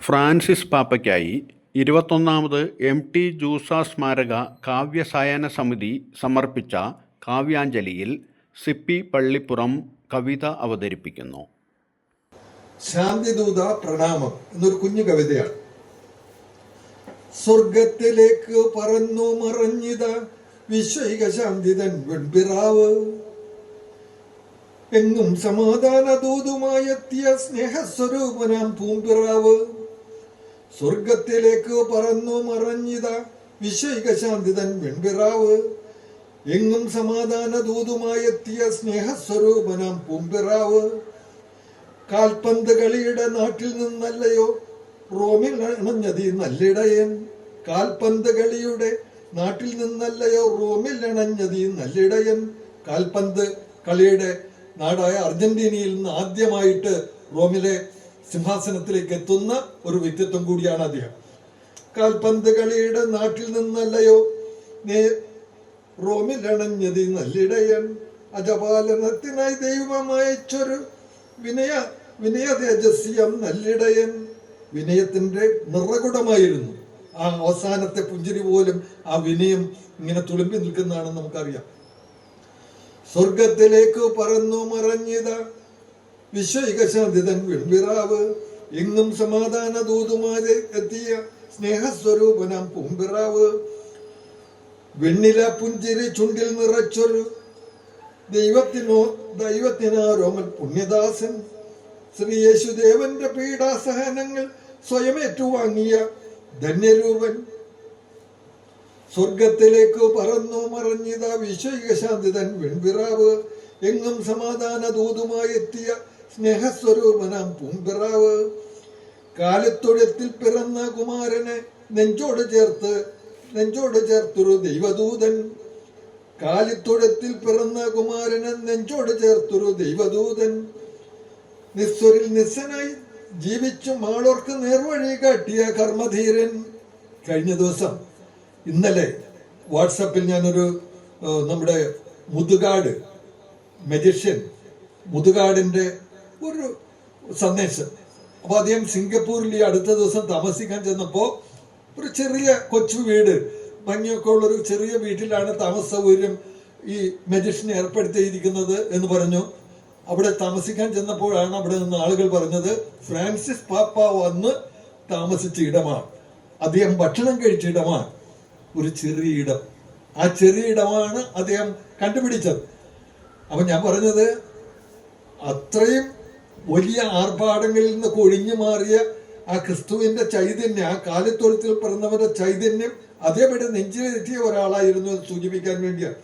Francis പാപ്പയ്ക്കായി ഇരുപത്തൊന്നാമത് M T ജൂസ സ്മാരക കാവ്യസായന സമിതി സമർപ്പിച്ച കാവ്യാഞ്ജലിയിൽ സിപ്പി പള്ളിപ്പുറം കവിത അവതരിപ്പിക്കുന്നു. ശാന്തിദൂത പ്രണാമം എന്നൊരു കുഞ്ഞു കവിതയാണ്. സ്വർഗത്തിലേക്ക് പറന്നു മറഞ്ഞിത വിശ്വൈക ശാന്തിതൻ വെൺപിറാവ്. എങ്ങും സമാധാന ദൂതുമായെത്തിയ സ്നേഹസ്വരൂപനാം പൂമ്പിറാവ്. സ്വർഗത്തിലേക്ക് പറന്നു മറഞ്ഞിത വിശ്വകശാന്തിതൻ വെൺപിറാവ്. എങ്ങും സമാധാന ദൂതുമായെത്തിയ സ്നേഹസ്വരൂപനാം പൂമ്പിറാവ്. കാൽപന്ത് കളിയുടെ നാട്ടിൽ നിന്നല്ലയോ റോമിൽ അണഞ്ഞതി നല്ലിടയൻ. കാൽപന്ത് കളിയുടെ നാട്ടിൽ നിന്നല്ലയോ റോമിൽ അണഞ്ഞതി നല്ലിടയൻ. കാൽപന്ത് കളിയുടെ നാടായ അർജന്റീനയിൽ നിന്ന് ആദ്യമായിട്ട് റോമിലെ സിംഹാസനത്തിലേക്ക് എത്തുന്ന ഒരു വ്യക്തിത്വം കൂടിയാണ് അദ്ദേഹം. കാൽപന്ത് കളിയുടെ നാട്ടിൽ നിന്നല്ലയോ? നേ റോമിൽ അണഞ്ഞതി നല്ലിടയൻ അജപാലനത്തിനായി ദൈവമയച്ചൊരു വിനയ വിനയ തേജസ്യം നല്ലിടയൻ വിനയത്തിന്റെ നിറകുടമായിരുന്നു. ആ അവസാനത്തെ പുഞ്ചിരി പോലും ആ വിനയം ഇങ്ങനെ തുളുമ്പി നിൽക്കുന്നതാണെന്ന് നമുക്കറിയാം. സ്വർഗത്തിലേക്ക് പറന്നു മറഞ്ഞിത വിശ്വൈകശാന്തിതൻ വിൺവിറാവ് എങ്ങും സമാധാന ദൂതുമാരെ എത്തിയ സ്നേഹസ്വരൂപനാം പൂമ്പിറാവ്. വെണ്ണില പുഞ്ചിരി ചുണ്ടിൽ നിറച്ചൊരു ദൈവത്തിനോ ദൈവത്തിനാരോമൻ പുണ്യദാസൻ. ശ്രീ യേശുദേവന്റെ പീഡാസഹനങ്ങൾ സ്വയം ഏറ്റുവാങ്ങിയ ധന്യരൂപൻ. സ്വർഗത്തിലേക്ക് പറന്നു മറഞ്ഞിത വിശ്വൈകശാന്തിതൻ വെൺപിറാവ് എങ്ങും സമാധാന ദൂതുമായി എത്തിയ സ്നേഹസ്വരൂപനാം പൂമ്പിറാവ്. കാലത്തൊഴുത്തിൽ പിറന്ന കുമാരനെ നെഞ്ചോട് ചേർത്ത് നെഞ്ചോട് ചേർത്തൊരു ദൈവദൂതൻ. കാലിത്തൊഴുത്തിൽ പിറന്ന കുമാരനെ നെഞ്ചോട് ചേർത്തൊരു ദൈവദൂതൻ. നിസ്വരിൽ നിസ്സനായി ജീവിച്ചു മാളോർക്ക് നേർവഴി കാട്ടിയ കർമ്മധീരൻ. കഴിഞ്ഞ ദിവസം ഇന്നലെ വാട്സപ്പിൽ ഞാനൊരു നമ്മുടെ മുതുകാട് മജിഷ്യൻ മുതുകാടിന്റെ ഒരു സന്ദേശം. അപ്പൊ അദ്ദേഹം സിംഗപ്പൂരിൽ ഈ അടുത്ത ദിവസം താമസിക്കാൻ ചെന്നപ്പോ ഒരു ചെറിയ കൊച്ചു വീട്. ഭംഗിയൊക്കെ ഉള്ള ഒരു ചെറിയ വീട്ടിലാണ് താമസ സൗകര്യം ഈ മജിഷ്യനെ ഏർപ്പെടുത്തിയിരിക്കുന്നത് എന്ന് പറഞ്ഞു. അവിടെ താമസിക്കാൻ ചെന്നപ്പോഴാണ് അവിടെ നിന്ന് ആളുകൾ പറഞ്ഞത് ഫ്രാൻസിസ് പാപ്പ വന്ന് താമസിച്ച ഇടമാണ്. അദ്ദേഹം ഭക്ഷണം കഴിച്ച ഇടമാണ്. ഒരു ചെറിയ ഇടം. ആ ചെറിയ ഇടമാണ് അദ്ദേഹം കണ്ടുപിടിച്ചത്. അപ്പൊ ഞാൻ പറഞ്ഞത് അത്രയും വലിയ ആർഭാടങ്ങളിൽ നിന്ന് കൊഴിഞ്ഞു മാറിയ ആ ക്രിസ്തുവിന്റെ ചൈതന്യം ആ കാലിത്തൊഴുത്തിൽ പിറന്നവരുടെ ചൈതന്യം അതേപടി നെഞ്ചിലെത്തിയ ഒരാളായിരുന്നു എന്ന് സൂചിപ്പിക്കാൻ വേണ്ടിയാണ്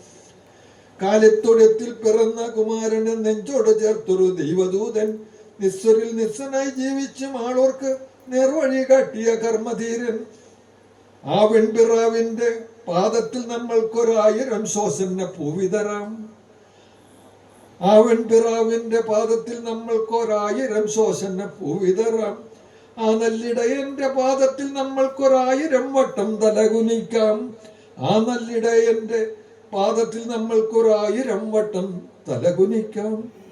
കാലിത്തൊഴുത്തിൽ പിറന്ന കുമാരനെ നെഞ്ചോട് ചേർത്തൊരു ദൈവദൂതൻ നിസ്വരിൽ നിസ്സനായി ജീവിച്ചും ആളോർക്ക് നേർവഴി കാട്ടിയ കർമ്മധീരൻ. ആ വെൺപിറാവിന്റെ പാദത്തിൽ നമ്മൾക്കൊരായിരം ശ്വാസന പൂവിതരാം ആ പിറാവിന്റെ പാദത്തിൽ നമ്മൾക്കൊരായിരം ശോശന പൂവിതറാം. ആ നല്ലിടയന്റെ പാദത്തിൽ നമ്മൾക്കൊരായിരം വട്ടം തലകുനിക്കാം. ആ നല്ലിടയന്റെ പാദത്തിൽ നമ്മൾക്കൊരായിരം വട്ടം തലകുനിക്കാം.